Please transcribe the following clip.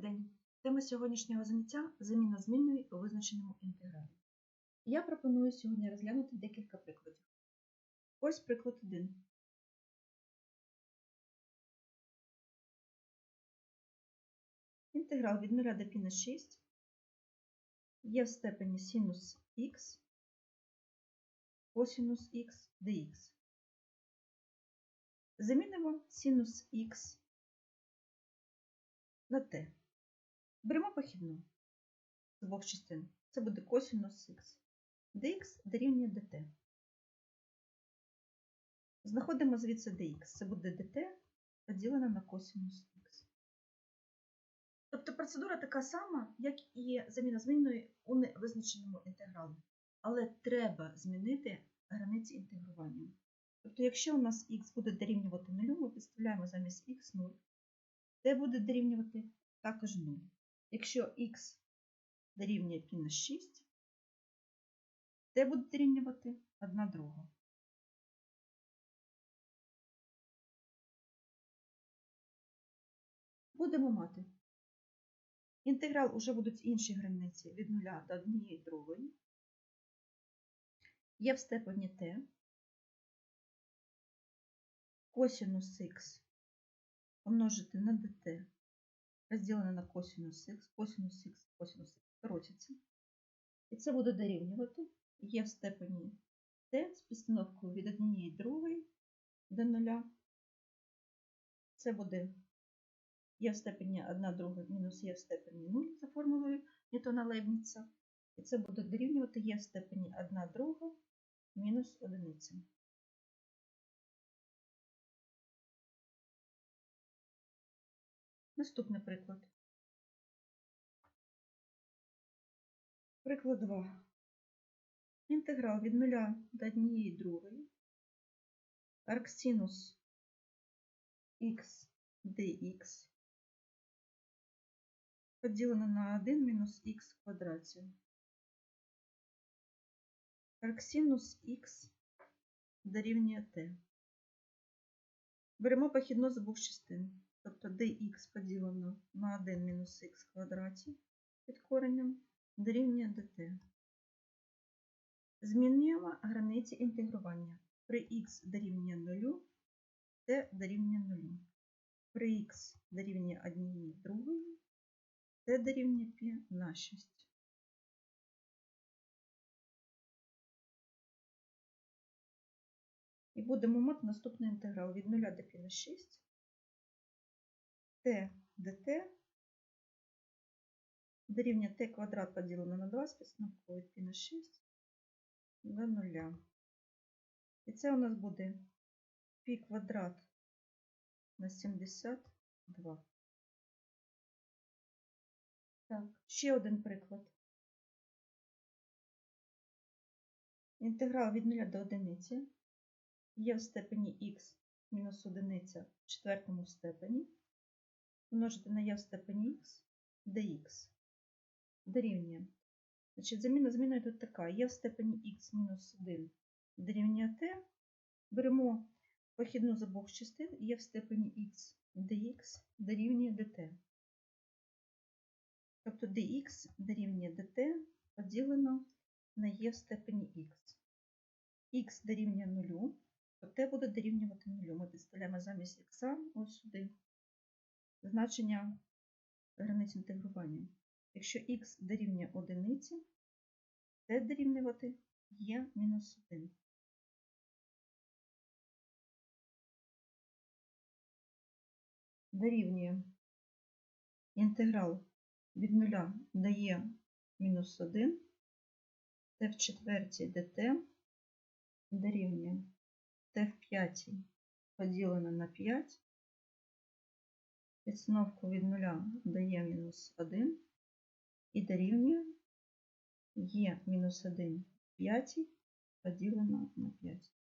день. Тема сьогоднішнього заняття заміна змінної у визначеному інтегралі. Я пропоную сьогодні розглянути декілька прикладів. Ось приклад 1. Інтеграл від 0 до π на 6 є в степені синус х, косинус х dx. Замінимо синус х на t. Беремо похідну з двох частин. Це буде косинус х. dx дорівнює dt. Знаходимо звідси dx. Це буде dt поділене на косинус х. Тобто процедура така сама, як і заміна змінної у невизначеному інтегралі. Але треба змінити границі інтегрування. Тобто, якщо у нас х буде дорівнювати 0, ми підставляємо замість х 0, t буде дорівнювати також 0. Якщо х дорівнює на 6, t буде дорівнювати 1 друга. Будемо мати. Інтеграл уже будуть інші границі від 0 до 1 другої. Є в степені t. Косинус х помножити на dt розділене на косинус х, косинус х, косинус х скоротиться. І це буде дорівнювати є в степені t з підстановкою від 1 другої до 0. Це буде є в степені 1 друга мінус є в степені 0 за формулою Ньютона Лейбніца. І це буде дорівнювати є в степені 1 друга мінус 1. Наступний приклад. Приклад 2. Інтеграл від 0 до 1 другої. Арксинус х dx поділено на 1 мінус х в квадраті. Арксинус х дорівнює t. Беремо похідну з обох частин. Тобто dx поділено на 1 мінус х квадраті під коренем дорівнює dt. Змінюємо границі інтегрування. При х дорівнює 0, t дорівнює 0. При х дорівнює 1 другої, t дорівнює π на 6. І будемо мати наступний інтеграл від 0 до π на 6 t dt дорівнює t квадрат поділено на 2 з підстановкою від π на 6 до 0. І це у нас буде π квадрат на 72. Так, ще один приклад. Інтеграл від 0 до 1 є в степені х мінус 1 в четвертому степені множити на я в степені х dx дорівнює. Значить, заміна зміною тут така. Є в степені х мінус 1 дорівнює t. Беремо похідну з обох частин, є в степені х dx дорівнює dt. Тобто dx дорівнює dt поділено на є в степені х. х дорівнює 0, то t буде дорівнювати 0. Ми підставляємо замість х ось сюди значення границь інтегрування. Якщо х дорівнює одиниці, t дорівнювати є мінус 1. Дорівнює інтеграл від 0 дає мінус 1, t в четвертій dt дорівнює t в п'ятій поділене на 5 Підстановку від 0 дає мінус 1 і дорівнює є мінус 1 в 5 поділено на 5.